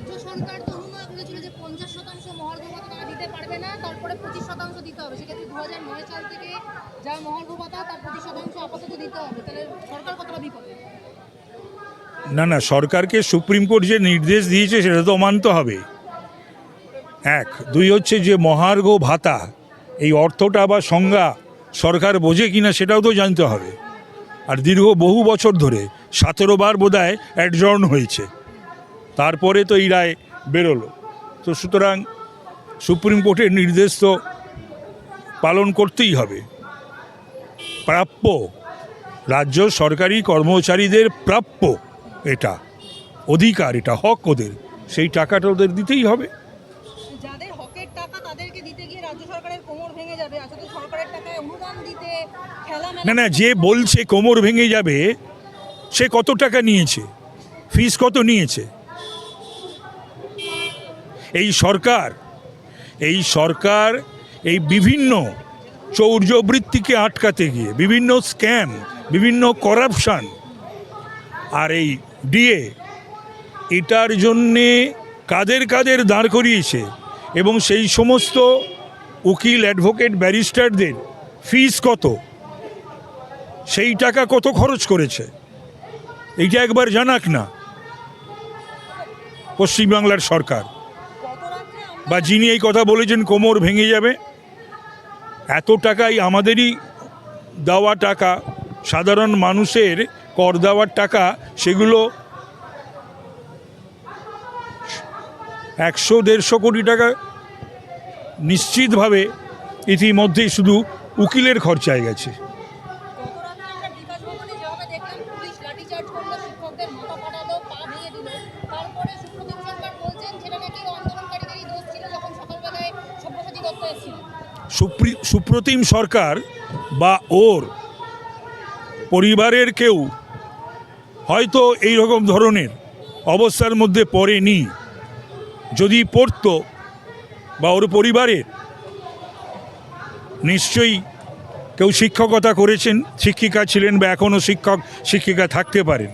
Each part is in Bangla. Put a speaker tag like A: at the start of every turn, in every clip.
A: রাজ্য সরকার তো অনুমোদন করেছিল যে পঞ্চাশ শতাংশ মহার্ঘ ভাতা তারা দিতে পারবে না, তারপরে পঁচিশ শতাংশ দিতে হবে। সেক্ষেত্রে দু হাজার নয় সাল থেকে যা মহার্ঘ ভাতা তার পঁচিশ শতাংশ আপাতত দিতে হবে। তাহলে সরকার কতটা বিপদে?
B: না না, সরকারকে সুপ্রিম কোর্ট যে নির্দেশ দিয়েছে, সেটা তো মানতে হবে। এক, দুই হচ্ছে যে মহার্ঘ ভাতা এই অর্থটা বা সংজ্ঞা সরকার বোঝে কিনা সেটাও তো জানতে হবে। আর দীর্ঘ বহু বছর ধরে, সতেরো বার বোধহয় অ্যাডজর্ন হয়েছে। তারপরে তো এই রায় বেরোলো। তো সুতরাং সুপ্রিম কোর্টের নির্দেশ তো পালন করতেই হবে। প্রাপ্য রাজ্য সরকারি কর্মচারীদের প্রাপ্য এটা অধিকার এটা হক ওদের। সেই টাকাটা ওদের দিতেই হবে।
A: যাদের হকের টাকা তাদেরকে দিতে গিয়ে রাজ্য সরকারের কোমর ভেঙে যাবে। আসলে সরকারের টাকায় অনুদান দিতে
B: না না যে বলছে কোমর ভেঙে যাবে সে কত টাকা নিয়েছে? ফিস কত নিয়েছে? এই সরকার এই সরকার এই বিভিন্ন চৌর্যবৃত্তিকে আটকাতে গিয়ে, বিভিন্ন স্ক্যাম, বিভিন্ন করাপশান আর এই ডিএ এটার জন্যে কাদের কাদের দাঁড় করিয়েছে এবং সেই সমস্ত উকিল, অ্যাডভোকেট, ব্যারিস্টারদের ফিস কত? সেই টাকা কত খরচ করেছে? এইটা একবার জানাক না। পশ্চিমবাংলার সরকার। বা যিনি এই কথা বলেছেন কোমর ভেঙে যাবে, এত টাকাই আমাদেরই দেওয়া টাকা, সাধারণ মানুষের কর দেওয়ার টাকা, সেগুলো একশো, দেড়শো কোটি টাকা নিশ্চিতভাবে ইতিমধ্যেই শুধু উকিলের খরচায় গেছে
A: গত রাত্রে আমরা বিকাশ ভবনে যেভাবে দেখলাম পুলিশ লাঠিচার্জ করল শিক্ষকদের মাথা ফাটালো পা ভেঙে দিল তারপরে সুপ্রতিম সরকার বলছেন সেটা নাকি আন্দোলনকারীদেরই দোষ ছিল যখন সকালবেলায় সব্যসাচী দত্ত এসেছিলেন
B: সুপ্রি সুপ্রতিম সরকার বা ওর পরিবারের কেউ হয়তো এই রকম ধরনের অবস্থার মধ্যে পড়েনি। যদি পড়তো বা ওর পরিবারের নিশ্চয়ই কেউ শিক্ষকতা করেছেন, শিক্ষিকা ছিলেন বা এখনও শিক্ষক, শিক্ষিকা থাকতে পারেন।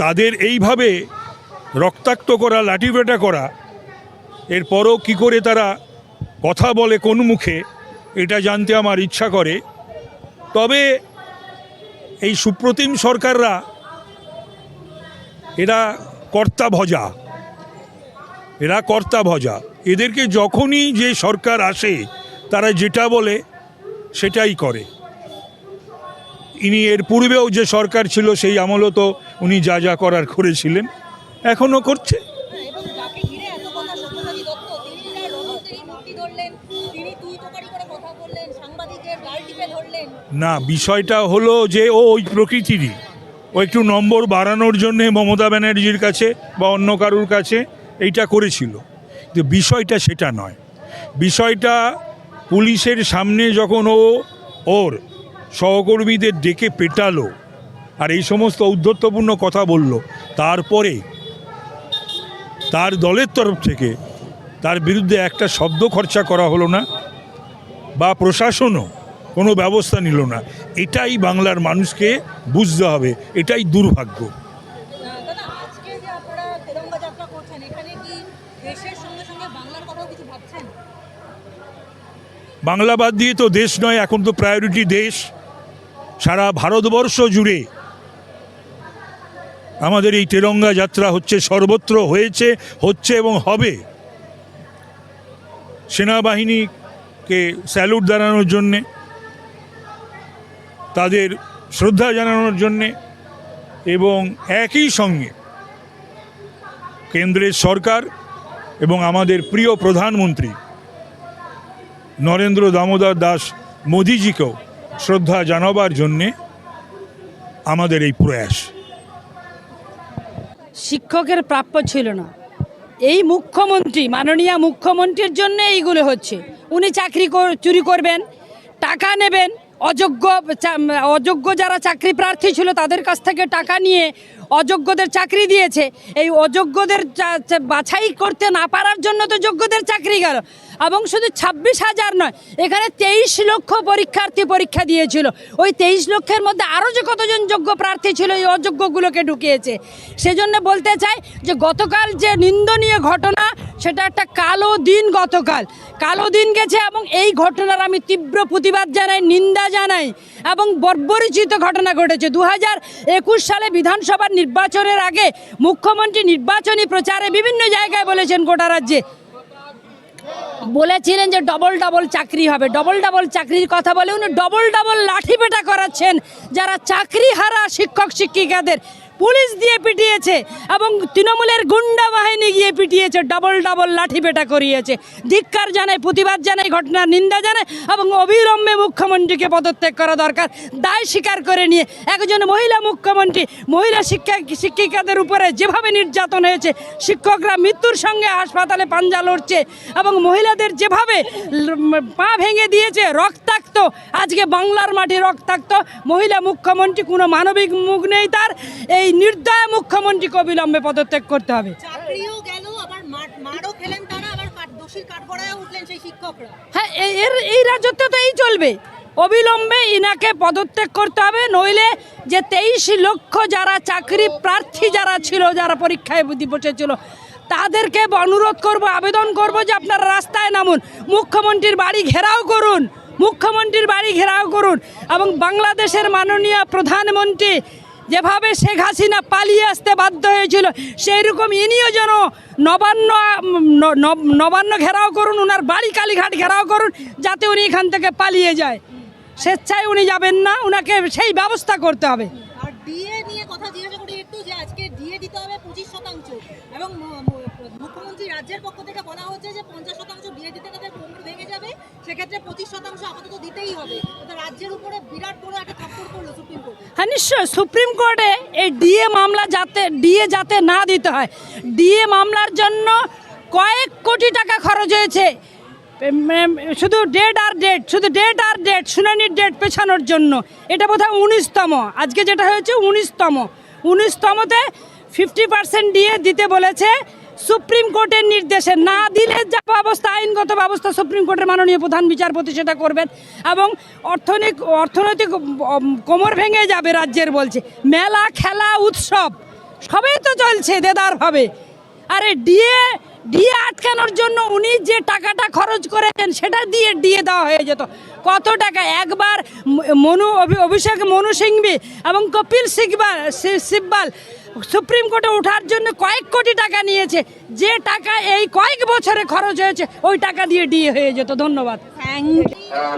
B: তাদের এইভাবে রক্তাক্ত করা, লাঠিপেটা করা এরপরও কি করে তারা কথা বলে কোন মুখে, এটা জানতে আমার ইচ্ছা করে। তবে এই সুপ্রতিম সরকাররা, এরা কর্তা ভজা। এরা কর্তা ভজা। এদেরকে যখনই যে সরকার আসে, তারা যেটা বলে, সেটাই করে। ইনি এর পূর্বেও যে সরকার ছিল, সেই আমলও তো উনি যা যা করার করেছিলেন, এখনও করছে। না, বিষয়টা হলো যে ও ওই প্রকৃতিরই। ও একটু নম্বর বাড়ানোর জন্যে মমতা ব্যানার্জির কাছে বা অন্য কারুর কাছে এইটা করেছিল। কিন্তু বিষয়টা সেটা নয়। বিষয়টা পুলিশের সামনে যখন ও ওর সহকর্মীদের ডেকে পেটালো আর এই সমস্ত ঔদ্ধত্যপূর্ণ কথা বলল, তারপরে তার দলের তরফ থেকে তার বিরুদ্ধে একটা শব্দ খরচা করা হলো না বা প্রশাসনও কোনো ব্যবস্থা নিল না। এটাই বাংলার মানুষকে বুঝতে হবে এটাই দুর্ভাগ্য। বাংলা বাদ দিয়ে তো দেশ নয় এখন তো প্রায়োরিটি দেশ। সারা ভারতবর্ষ জুড়ে আমাদের এই তেরঙ্গা যাত্রা হচ্ছে সর্বত্র হয়েছে হচ্ছে এবং হবে। সেনাবাহিনীকে স্যালুট দাঁড়ানোর জন্যে তাদের শ্রদ্ধা জানানোর জন্যে এবং একই সঙ্গে কেন্দ্রের সরকার এবং আমাদের প্রিয় প্রধানমন্ত্রী নরেন্দ্র দামোদর দাস মোদিজিকেও শ্রদ্ধা জানাবার জন্যে আমাদের এই প্রয়াস।
C: শিক্ষকের প্রাপ্য ছিল না। এই মুখ্যমন্ত্রী, মাননীয় মুখ্যমন্ত্রীর জন্য এইগুলো হচ্ছে। উনি চাকরি চুরি করবেন, টাকা নেবেন অযোগ্য অযোগ্য যারা চাকরি প্রার্থী ছিল তাদের কাছ থেকে টাকা নিয়ে অযোগ্যদের চাকরি দিয়েছে। এই অযোগ্যদের বাছাই করতে না পারার জন্য তো যোগ্যদের চাকরি গেল। এবং শুধু ছাব্বিশ হাজার নয়, এখানে তেইশ লক্ষ পরীক্ষার্থী পরীক্ষা দিয়েছিল। ওই তেইশ লক্ষের মধ্যে আরও যে কতজন যোগ্য প্রার্থী ছিল, এই অযোগ্যগুলোকে ঢুকিয়েছে। সেজন্য বলতে চাই যে, গতকাল যে নিন্দনীয় ঘটনা, সেটা একটা কালো দিন গতকাল। কালো দিন গেছে এবং এই ঘটনার আমি তীব্র প্রতিবাদ জানাই, নিন্দা জানাই এবং বর্বরিচিত ঘটনা ঘটেছে। দু হাজার একুশ সালে বিধানসভার নির্বাচনের আগে মুখ্যমন্ত্রী নির্বাচনী প্রচারে বিভিন্ন জায়গায় বলেছেন গোটা রাজ্যে। বলেছিলেন যে ডবল ডবল চাকরি হবে। ডবল ডবল চাকরির কথা বলে উনি ডবল ডবল লাঠি পেটা করাচ্ছেন যারা চাকরি হারা শিক্ষক, শিক্ষিকাদের। পুলিশ দিয়ে পিটিয়েছে এবং তৃণমূলের গুন্ডা বাহিনী গিয়ে পিটিয়েছে ডবল ডবল লাঠি পেটা করিয়েছে। ধিক্কার জানায়, প্রতিবাদ জানায়, ঘটনার নিন্দা জানায় এবং অবিলম্বে মুখ্যমন্ত্রীকে পদত্যাগ করা দরকার। দায় স্বীকার করে নিয়ে একজন মহিলা মুখ্যমন্ত্রী, মহিলা শিক্ষা, শিক্ষিকাদের উপরে যেভাবে নির্যাতন হয়েছে, শিক্ষকরা মৃত্যুর সঙ্গে হাসপাতালে পাঞ্জা লড়ছে এবং মহিলাদের যেভাবে পা ভেঙে দিয়েছে, রক্তাক্ত আজকে বাংলার মাটি থাকতো মহিলা মুখ্যমন্ত্রী কোনো মানবিক মুখ নেই তার। এই নির্দয় মুখ্যমন্ত্রীকে অবিলম্বে পদত্যাগ করতে হবে। হ্যাঁ এর এই রাজত্ব তো এই চলবে। অবিলম্বে ইনাকে পদত্যাগ করতে হবে নইলে যে তেইশ লক্ষ যারা চাকরি প্রার্থী যারা ছিল যারা পরীক্ষায় বুদ্ধি বসেছিল তাদেরকে অনুরোধ করব আবেদন করব যে আপনারা রাস্তায় নামুন মুখ্যমন্ত্রীর বাড়ি ঘেরাও করুন। মুখ্যমন্ত্রীর বাড়ি ঘেরাও করুন এবং বাংলাদেশের মাননীয় প্রধানমন্ত্রী যেভাবে শেখ হাসিনা পালিয়ে আসতে বাধ্য হয়েছিল সেই রকম ইনিও যেন নবান্ন নবান্ন ঘেরাও করুন ওনার বাড়ি কালীঘাট ঘেরাও করুন, যাতে উনি এখান থেকে পালিয়ে যায়। স্বেচ্ছায় উনি যাবেন না ওনাকে সেই ব্যবস্থা করতে হবে
A: আর ডিএ নিয়ে কথা জিজ্ঞাসা করি একটু যে আজকে ডিএ দিতে হবে পঁচিশ শতাংশ এবং ম- ম- মুখ্যমন্ত্রী রাজ্যের পক্ষ থেকে বলা হচ্ছে যে পঞ্চাশ শতাংশ ডিএ দিতে তাদের কোমর ভেঙে যাবে, সেক্ষেত্রে পঁচিশ শতাংশ আপাতত দিতেই হবে। রাজ্যের উপরে বিরাট বড় একটা থাপ্পড় পড়ল সুপ্রিম কোর্টে
C: হ্যাঁ নিশ্চয় সুপ্রিম কোর্টে এই ডিএ মামলা যাতে ডিএ যাতে না দিতে হয় ডিএ মামলার জন্য কয়েক কোটি টাকা খরচ হয়েছে। শুধু ডেট আর ডেট শুধু ডেট আর ডেট শুনানির ডেট পেছানোর জন্য। এটা বোধহয় উনিশতম। আজকে যেটা হয়েছে উনিশতম। উনিশতমতে ফিফটি পার্সেন্ট দিয়ে দিতে বলেছে। সুপ্রিম কোর্টের নির্দেশে না দিলে যা ব্যবস্থা, আইনগত ব্যবস্থা সুপ্রিম কোর্টের মাননীয় প্রধান বিচারপতি সেটা করবেন এবং অর্থনৈতিক অর্থনৈতিক কোমর ভেঙে যাবে রাজ্যের বলছে। মেলা, খেলা, উৎসব, সবই তো চলছে দেদারভাবে। আরে ডিএ ডিএ আটকানোর জন্য উনি যে টাকাটা খরচ করেছেন, সেটা দিয়ে দিয়ে দেওয়া হয়ে যেত। কত টাকা? একবার মনু অভিষেক মনু সিংভি এবং কপিল সিকবাল সিব্বাল সুপ্রিম কোর্টে ওঠার জন্য কয়েক কোটি টাকা নিয়েছে। যে টাকা এই কয়েক বছরে খরচ হয়েছে ওই টাকা দিয়ে ডিএ হয়ে যেত। ধন্যবাদ।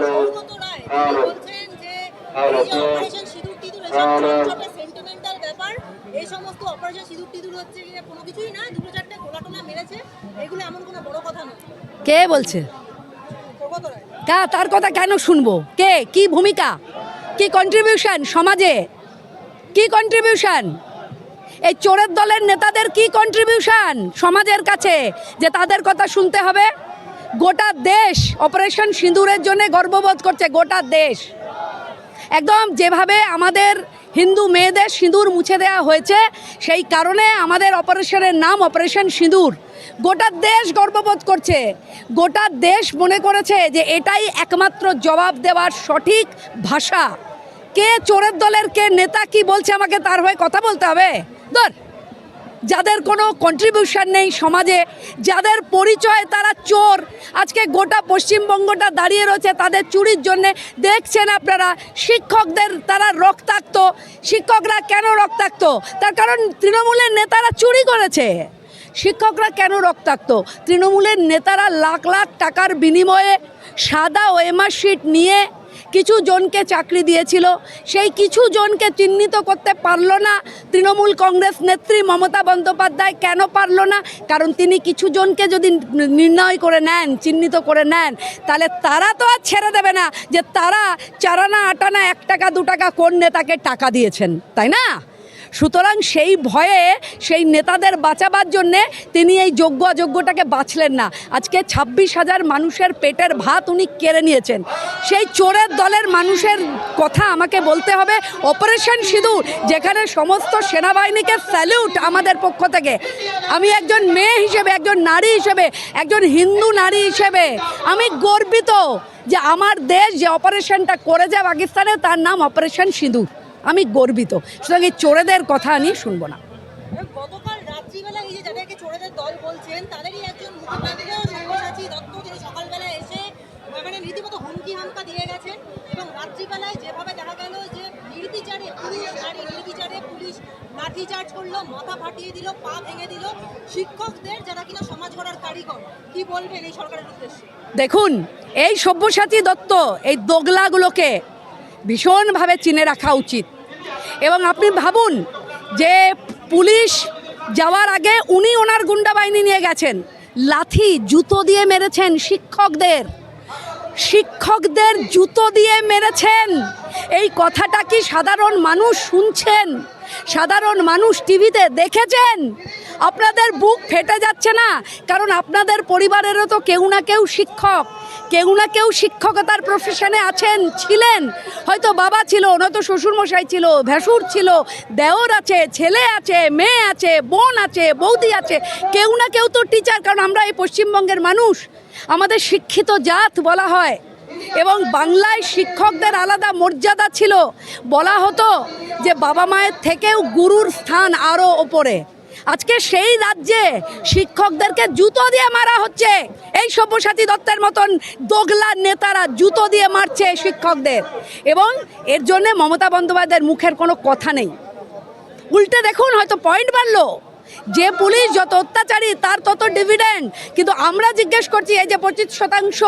A: সৌগত রায় তিনি বলছেন যে এই যে অপারেশন সিঁদুর টিঁদুর এসব ছোট সেন্টিমেন্টাল ব্যাপার এই সমস্ত অপারেশন সিঁদুর টিঁদুর হচ্ছে কোনো কিছুই না দুটো চারটে গোলা টোলা মেরেছে এগুলো এমন কোনো বড় কথা নয়।
D: কে বলছে? কা তার কথা কেন শুনব? কে? কি ভূমিকা? কি কন্ট্রিবিউশন সমাজে? কি কন্ট্রিবিউশন এই চোরের দলের নেতাদের কি কন্ট্রিবিউশন সমাজের কাছে যে তাদের কথা শুনতে হবে? গোটা দেশ অপারেশন সিঁদুরের জন্য গর্ববোধ করছে, গোটা দেশ। একদম যেভাবে আমাদের হিন্দু মেয়েদের সিঁদুর মুছে দেওয়া হয়েছে, সেই কারণে আমাদের অপারেশনের নাম অপারেশন সিঁদুর। গোটা দেশ গর্ববোধ করছে। গোটা দেশ মনে করেছে যে এটাই একমাত্র জবাব দেওয়ার সঠিক ভাষা। কে চোরের দলের, কে নেতা, কি বলছে আমাকে তার হয়ে কথা বলতে হবে? ধর। যাদের কোনো কন্ট্রিবিউশন নেই সমাজে, যাদের পরিচয় তারা চোর। আজকে গোটা পশ্চিমবঙ্গটা দাঁড়িয়ে রয়েছে তাদের চুরির জন্য। দেখছেন আপনারা, শিক্ষকদের তারা রক্তাক্ত। শিক্ষকরা কেন রক্তাক্ত? তার কারণ তৃণমূলের নেতারা চুরি করেছে। শিক্ষকরা কেন রক্তাক্ত? তৃণমূলের নেতারা লাখ লাখ টাকার বিনিময়ে সাদা ওয়েমার শিট নিয়ে কিছু জনকে চাকরি দিয়েছিল। সেই কিছু জনকে চিহ্নিত করতে পারল না তৃণমূল কংগ্রেস নেত্রী মমতা বন্দ্যোপাধ্যায়। কেন পারল না? কারণ তিনি কিছু জনকে যদি নির্ণয় করে নেন, চিহ্নিত করে নেন, তাহলে তারা তো আর ছেড়ে দেবে না যে তারা চারানা আটানা এক টাকা, দু টাকা কোন নেতাকে টাকা দিয়েছেন, তাই না? সুতরাং সেই ভয়ে সেই নেতাদের বাঁচাবার জন্যে তিনি এই যোগ্য অযোগ্যটাকে বাঁচলেন না। আজকে ছাব্বিশ হাজার মানুষের পেটের ভাত উনি কেড়ে নিয়েছেন। সেই চোরের দলের মানুষের কথা আমাকে বলতে হবে। অপারেশন সিঁদুর, যেখানে সমস্ত সেনাবাহিনীকে স্যালিউট আমাদের পক্ষ থেকে। আমি একজন মেয়ে হিসেবে, একজন নারী হিসেবে, একজন হিন্দু নারী হিসেবে, আমি গর্বিত যে আমার দেশ যে অপারেশনটা করেছে পাকিস্তানে, তার নাম অপারেশন সিঁদুর। আমি গর্বিত। সুতরাং এই চোরেদের কথা আমি শুনব না।
A: গতকাল রাত্রিবেলা এই যে যাদেরকে চোরেদের দল বলছেন তাদেরই একজন মুখপাত্র সব্যসাচী দত্ত যিনি সকালবেলা এসে মানে রীতিমতো হুমকি হামকা দিয়ে গেছেন এবং রাত্রিবেলায় যেভাবে দেখা গেল যে নির্বিচারে পুলিশ গাড়ি নির্বিচারে পুলিশ লাঠি চার্জ করল মাথা ফাটিয়ে দিল পা ভেঙে দিল শিক্ষকদের যারা কিনা সমাজ গড়ার কারিগর কি বলবেন এই সরকারের উদ্দেশ্যে?
D: দেখুন এই সব্যসাচী দত্ত এই দোগলাগুলোকে ভীষণভাবে চিনে রাখা উচিত। এবং আপনি ভাবুন যে পুলিশ যাওয়ার আগে উনি ওনার গুন্ডা বাহিনী নিয়ে গেছেন। লাথি, জুতো দিয়ে মেরেছেন শিক্ষকদের। শিক্ষকদের জুতো দিয়ে মেরেছেন। এই কথাটা কি সাধারণ মানুষ শুনছেন? সাধারণ মানুষ টিভিতে দেখেছেন? আপনাদের বুক ফেটে যাচ্ছে না? কারণ আপনাদের পরিবারেরও তো কেউ না কেউ শিক্ষক। কেউ না কেউ শিক্ষকতার প্রফেশনে আছেন, ছিলেন। হয়তো বাবা ছিল, নয়তো শ্বশুরমশাই ছিল, ভ্যাসুর ছিল, দেওর আছে, ছেলে আছে, মেয়ে আছে, বোন আছে, বৌদি আছে। কেউ না কেউ তো টিচার কারণ আমরা এই পশ্চিমবঙ্গের মানুষ। আমাদের শিক্ষিত জাত বলা হয়। এবং বাংলায় শিক্ষকদের আলাদা মর্যাদা ছিল। বলা হতো যে বাবা মায়ের থেকেও গুরুর স্থান আরও ওপরে। আজকে সেই রাজ্যে শিক্ষকদেরকে জুতো দিয়ে মারা হচ্ছে। এই সব্যসাচী দত্তের মতন দোগলা নেতারা জুতো দিয়ে মারছে শিক্ষকদের। এবং এর জন্যে মমতা বন্দ্যোপাধ্যায়ের মুখের কোনো কথা নেই। উল্টে দেখুন, হয়তো পয়েন্ট বাড়লো। যে পুলিশ যত অত্যাচারী, তার তত ডিভিডেন্ড কিন্তু আমরা জিজ্ঞেস করছি, এই যে পঁচিশ শতাংশ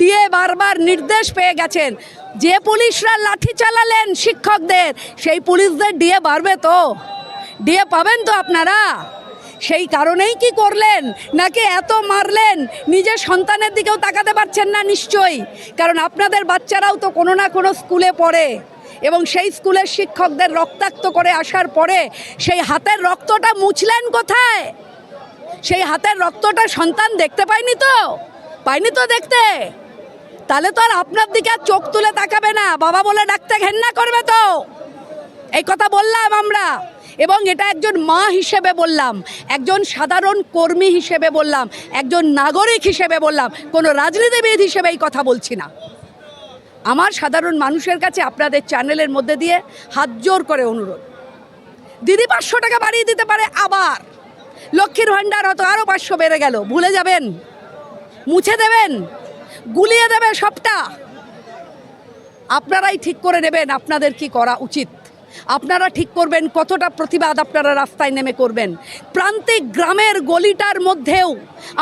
D: দিয়ে বারবার নির্দেশ পেয়ে গেছেন, যে পুলিশরা লাঠি চালালেন শিক্ষকদের, সেই পুলিশদের ডিএ বাড়বে তো? ডিএ পাবেন তো আপনারা? সেই কারণেই কি করলেন? নাকি এত মারলেন? নিজের সন্তানের দিকেও তাকাতে পারছেন না নিশ্চয়ই। কারণ আপনাদের বাচ্চারাও তো কোনো না কোনো স্কুলে পড়ে। এবং সেই স্কুলের শিক্ষকদের রক্তাক্ত করে আসার পরে সেই হাতের রক্তটা মুছলেন কোথায়? সেই হাতের রক্তটা সন্তান দেখতে পায়নি তো? পায়নি তো দেখতে? তাহলে তো আর আপনার দিকে আর চোখ তুলে তাকাবে না। বাবা বলে ডাকতে ঘেন্না করবে তো? এই কথা বললাম আমরা। এবং এটা একজন মা হিসেবে বললাম, একজন সাধারণ কর্মী হিসেবে বললাম, একজন নাগরিক হিসেবে বললাম, কোনো রাজনীতিবিদ হিসেবে এই কথা বলছি না। আমার সাধারণ মানুষের কাছে আপনাদের চ্যানেলের মধ্যে দিয়ে হাত জোর করে অনুরোধ। দিদি পাঁচশো টাকা বাড়িয়ে দিতে পারে আবার। লক্ষ্মীর ভাণ্ডার হয়তো আরও পাঁচশো বেড়ে গেল, ভুলে যাবেন। মুছে দেবেন, গুলিয়ে দেবে সবটা। আপনারাই ঠিক করে নেবেন আপনাদের কি করা উচিত। আপনারা ঠিক করবেন কতটা প্রতিবাদ আপনারা রাস্তায় নেমে করবেন। প্রান্তিক গ্রামের গলিটার মধ্যেও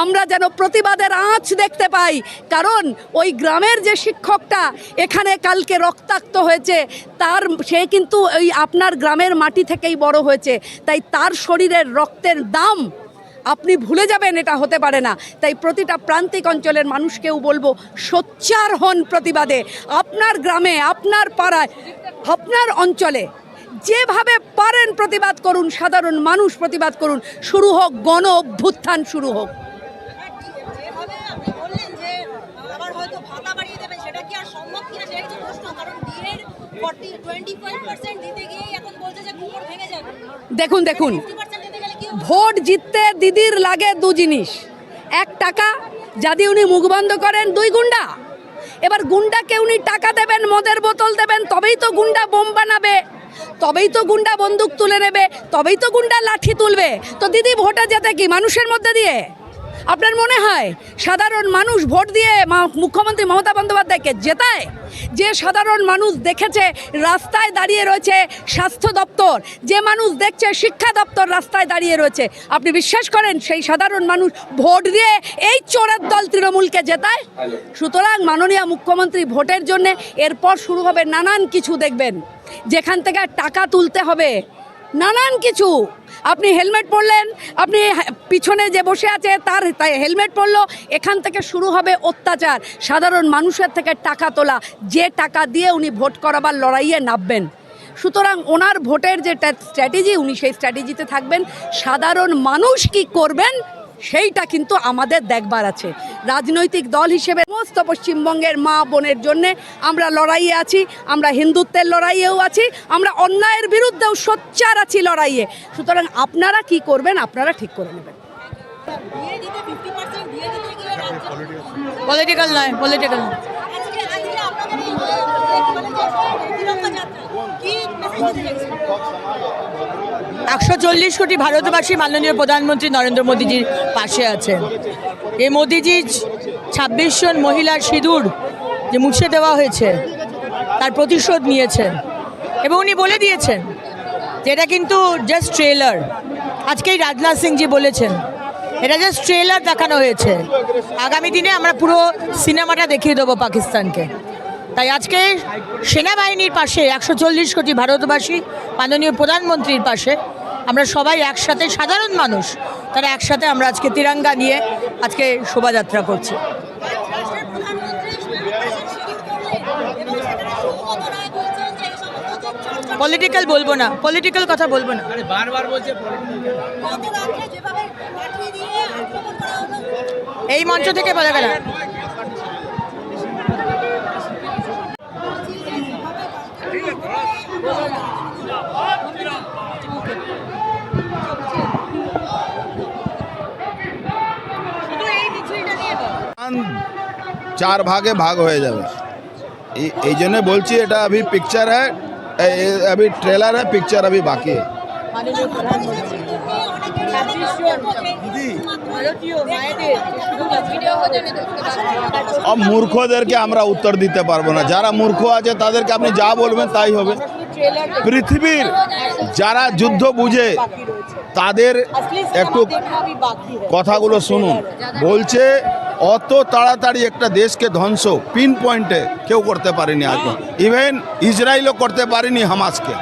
D: আমরা যেন প্রতিবাদের আঁচ দেখতে পাই। কারণ ওই গ্রামের যে শিক্ষকটা এখানে কালকে রক্তাক্ত হয়েছে, তার সে কিন্তু ওই আপনার গ্রামের মাটি থেকেই বড় হয়েছে। তাই তার শরীরের রক্তের দাম আপনি ভুলে যাবেন, এটা হতে পারে না। তাই প্রতিটা প্রান্তিক অঞ্চলের মানুষকেও বলব, সোচ্চার হন প্রতিবাদে। আপনার গ্রামে, আপনার পাড়ায়, আপনার অঞ্চলে যেভাবে পারেন প্রতিবাদ করুন সাধারণ মানুষ প্রতিবাদ করুন শুরু হোক গণ অভ্যুত্থান শুরু হোক। দেখুন দেখুন? ভোট জিততে দিদির লাগে দু জিনিস। এক টাকা যদি উনি মুখ বন্ধ করেন দুই গুন্ডা এবার গুন্ডাকে উনি টাকা দেবেন, মদের বোতল দেবেন, তবেই তো গুন্ডা বোম বানাবে। তবেই তো গুন্ডা বন্দুক তুলে নেবে, তবেই তো গুন্ডা লাঠি তুলবে। তো দিদি, ভোটে যেতে কি, মানুষের মধ্যে দিয়ে? আপনার মনে হয় সাধারণ মানুষ ভোট দিয়ে মুখ্যমন্ত্রী মমতা বন্দ্যোপাধ্যায়কে জেতায়? যে সাধারণ মানুষ দেখেছে রাস্তায় দাঁড়িয়ে রয়েছে স্বাস্থ্য দপ্তর, যে মানুষ দেখছে শিক্ষা দপ্তর রাস্তায় দাঁড়িয়ে রয়েছে, আপনি বিশ্বাস করেন সেই সাধারণ মানুষ ভোট দিয়ে এই চোরের দল তৃণমূলকে জেতায়? সুতরাং মাননীয় মুখ্যমন্ত্রী ভোটের জন্য এরপর শুরু হবে নানান কিছু দেখবেন, যেখান থেকে টাকা তুলতে হবে। নানান কিছু। আপনি হেলমেট পরলেন, আপনি পিছনে যে বসে আছে তার হেলমেট পরলো, এখান থেকে শুরু হবে অত্যাচার। সাধারণ মানুষের থেকে টাকা তোলা, যে টাকা দিয়ে উনি ভোট করাবার লড়াইয়ে নামবেন। সুতরাং ওনার ভোটের যে স্ট্র্যাটেজি, উনি সেই স্ট্র্যাটেজিতে থাকবেন। সাধারণ মানুষ কি করবেন সেইটা কিন্তু আমাদের দেখবার আছে। রাজনৈতিক দল হিসেবে সমস্ত পশ্চিমবঙ্গের মা বোনের জন্যে আমরা লড়াইয়ে আছি আমরা হিন্দুত্বের লড়াইয়েও আছি আমরা অন্যায়ের বিরুদ্ধেও সোচ্চার আছি লড়াইয়ে। সুতরাং আপনারা কি করবেন আপনারা ঠিক করে নেবেন।
C: পলিটিক্যাল নয় পলিটিক্যাল
A: আজকে
E: একশো চল্লিশ কোটি ভারতবাসী মাননীয় প্রধানমন্ত্রী নরেন্দ্র মোদীজির পাশে আছেন। এই মোদীজি ছাব্বিশ জন মহিলার সিঁদুর যে মুছে দেওয়া হয়েছে, তার প্রতিশোধ নিয়েছেন এবং উনি বলে দিয়েছেন যে এটা কিন্তু জাস্ট ট্রেলার আজকেই রাজনাথ সিংজি বলেছেন, এটা জাস্ট ট্রেলার দেখানো হয়েছে। আগামী দিনে আমরা পুরো সিনেমাটা দেখিয়ে দেবো পাকিস্তানকে। তাই আজকে সেনাবাহিনীর পাশে একশো চল্লিশ কোটি ভারতবাসী মাননীয় প্রধানমন্ত্রীর পাশে আমরা সবাই একসাথে সাধারণ মানুষ তারা একসাথে আমরা আজকে তিরঙ্গা নিয়ে আজকে শোভাযাত্রা করছি। পলিটিক্যাল বলব না পলিটিক্যাল কথা বলব না। এই মঞ্চ থেকে বলা গেল।
F: চার ভাগে ভাগ হয়ে যাবে। এই জন্য বলছি এটা আমি
E: পিকচার হ্যাঁ আমি ট্রেলার
A: হ্যাঁ পিকচার আমি
F: বাকি। মূর্খদেরকে আমরা উত্তর দিতে পারব না। যারা মূর্খ আছে তাদেরকে আপনি যা বলবেন তাই হবে। পৃথিবীর যারা যুদ্ধ বুঝে তাদের একটু কথাগুলো শুনুন। বলছে অত তাড়াতাড়ি একটা দেশকে ধ্বংস পিন পয়েন্টে কেউ করতে পারেনি আজ ইভেন ইসরায়েলও করতে পারেনি হামাসকে।